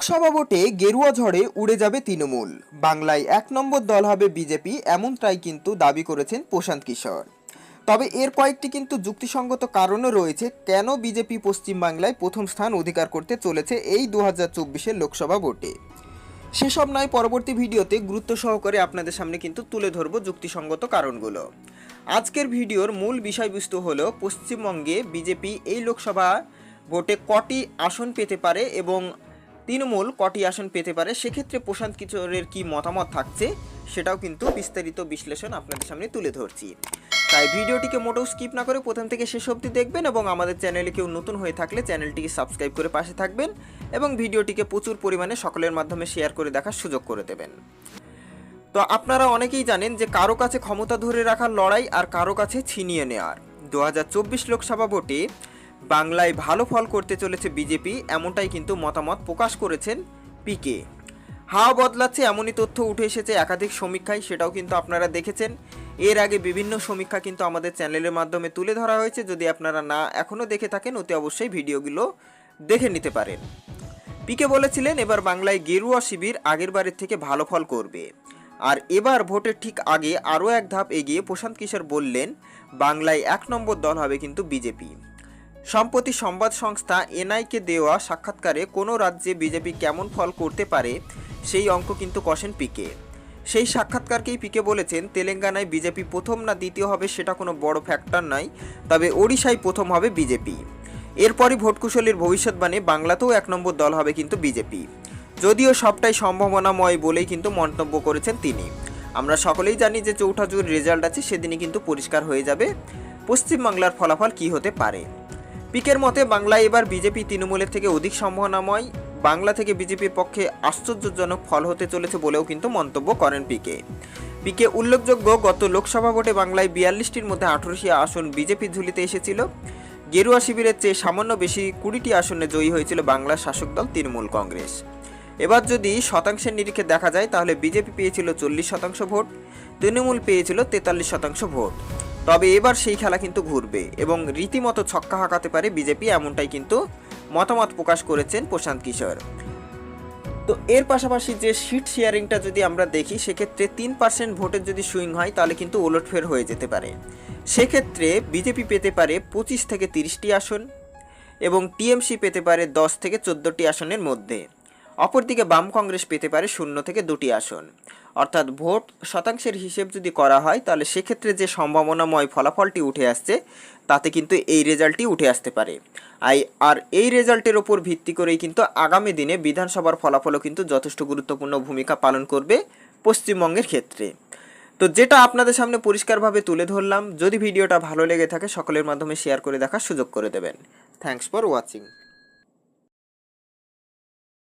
লোকসভা ভোটে গেরুয়া ঝড়ে উড়ে যাবে তৃণমূল। বাংলায় এক নম্বর দল হবে বিজেপি, এমনটাই কিন্তু দাবি করেছেন প্রশান্ত কিশোর। তবে এর কয়েকটি কিন্তু যুক্তিসঙ্গত কারণও রয়েছে কেন বিজেপি পশ্চিমবাংলায় প্রথম স্থান অধিকার করতে চলেছে এই দু হাজার লোকসভা ভোটে। সেসব নয়, পরবর্তী ভিডিওতে গুরুত্ব সহকারে আপনাদের সামনে কিন্তু তুলে ধরবো যুক্তিসঙ্গত কারণগুলো। আজকের ভিডিওর মূল বিষয়বস্তু হলো, পশ্চিমবঙ্গে বিজেপি এই লোকসভা ভোটে কটি আসন পেতে পারে এবং তৃণমূল কটি আসন পেতে পারে, সেক্ষেত্রে প্রশান্ত কিশোরের কি মতামত থাকছে সেটাও কিন্তু বিস্তারিত বিশ্লেষণ আপনাদের সামনে তুলে ধরছি। তাই ভিডিওটিকে মোটেও স্কিপ না করে প্রথম থেকে শেষ অবধি দেখবেন এবং আমাদের চ্যানেলে কেউ নতুন হয়ে থাকলে চ্যানেলটিকে সাবস্ক্রাইব করে পাশে থাকবেন এবং ভিডিওটিকে প্রচুর পরিমাণে সকলের মাধ্যমে শেয়ার করে দেখার সুযোগ করে দেবেন। তো আপনারা অনেকেই জানেন যে কারও কাছে ক্ষমতা ধরে রাখার লড়াই আর কারও কাছে ছিনিয়ে নেওয়ার দু হাজার চব্বিশ লোকসভা ভোটে বাংলায় ভালো ফল করতে চলেছে বিজেপি, এমনটাই কিন্তু মতামত প্রকাশ করেছেন পিকে। হাওয়া বদলাচ্ছে এমনই তথ্য উঠে এসেছে একাধিক সমীক্ষায়, সেটাও কিন্তু আপনারা দেখেছেন। এর আগে বিভিন্ন সমীক্ষা কিন্তু আমাদের চ্যানেলের মাধ্যমে তুলে ধরা হয়েছে, যদি আপনারা না এখনও দেখে থাকেন, অতি অবশ্যই ভিডিওগুলো দেখে নিতে পারেন। পিকে বলেছিলেন, এবার বাংলায় গেরুয়া শিবির আগের বারের থেকে ভালো ফল করবে। আর এবার ভোটের ঠিক আগে আরও এক ধাপ এগিয়ে প্রশান্ত কিশোর বললেন, বাংলায় এক নম্বর দল হবে কিন্তু বিজেপি। সম্প্রতি সংবাদ সংস্থা এনআইকে দেওয়া সাক্ষাৎকারে কোনো রাজ্যে বিজেপি কেমন ফল করতে পারে, সেই অঙ্ক কিন্তু কষেন পিকে। সেই সাক্ষাৎকারকেই পিকে বলেছেন, তেলেঙ্গানায় বিজেপি প্রথম না দ্বিতীয় হবে সেটা কোনো বড় ফ্যাক্টর নয়, তবে ওড়িশায় প্রথম হবে বিজেপি। এরপরই ভোটকুশলীর ভবিষ্যৎবাণী, বাংলাতেও এক নম্বর দল হবে কিন্তু বিজেপি। যদিও সবটাই সম্ভাবনাময় বলেই কিন্তু মন্তব্য করেছেন তিনি। আমরা সকলেই জানি যে চৌঠা জুন রেজাল্ট আছে, সেদিনই কিন্তু পরিষ্কার হয়ে যাবে। পশ্চিমবাংলার ফলাফল কি হতে পারে? পিকের মতে, বাংলায় এবার বিজেপি তৃণমূলের থেকে অধিক সম্ভাবনাময়। বাংলা থেকে বিজেপির পক্ষে আশ্চর্যজনক ফল হতে চলেছে বলেও কিন্তু মন্তব্য করেন পিকে। পিকে উল্লেখযোগ্য, গত লোকসভা ভোটে বাংলায় বিয়াল্লিশটির মধ্যে আঠারোটি আসন বিজেপির ঝুলিতে এসেছিল। গেরুয়া শিবিরের চেয়ে সামান্য বেশি কুড়িটি আসনে জয়ী হয়েছিল বাংলার শাসক দল তৃণমূল কংগ্রেস। এবার যদি শতাংশের নিরিখে দেখা যায়, তাহলে বিজেপি পেয়েছিল চল্লিশ শতাংশ ভোট, তৃণমূল পেয়েছিল তেতাল্লিশ শতাংশ ভোট। তবে এবার সেই খেলা কিন্তু ঘুরবে এবং রীতিমতো ছক্কা হাঁকাতে পারে বিজেপি, এমনটাই কিন্তু মতামত প্রকাশ করেছেন প্রশান্ত কিশোর। তো এর পাশাপাশি যে সিট শেয়ারিংটা যদি আমরা দেখি, সেক্ষেত্রে তিন পার্সেন্ট ভোটের যদি সুইং হয়, তাহলে কিন্তু ওলটফের হয়ে যেতে পারে। সেক্ষেত্রে বিজেপি পেতে পারে পঁচিশ থেকে তিরিশটি আসন এবং টিএমসি পেতে পারে দশ থেকে চোদ্দোটি আসনের মধ্যে। অপরদিকে বাম কংগ্রেস পেতে পারে শূন্য থেকে দুটি আসন। অর্থাৎ ভোট শতাংশের হিসেব যদি করা হয়, তাহলে সেক্ষেত্রে যে সম্ভাবনাময় ফলাফলটি উঠে আসছে, তাতে কিন্তু এই রেজাল্টটি উঠে আসতে পারে। আই, আর এই রেজাল্টের ওপর ভিত্তি করেই কিন্তু আগামী দিনে বিধানসভার ফলাফলও কিন্তু যথেষ্ট গুরুত্বপূর্ণ ভূমিকা পালন করবে পশ্চিমবঙ্গের ক্ষেত্রে। তো যেটা আপনাদের সামনে পরিষ্কারভাবে তুলে ধরলাম, যদি ভিডিওটা ভালো লেগে থাকে, সকলের মাধ্যমে শেয়ার করে দেখার সুযোগ করে দেবেন। Thanks for watching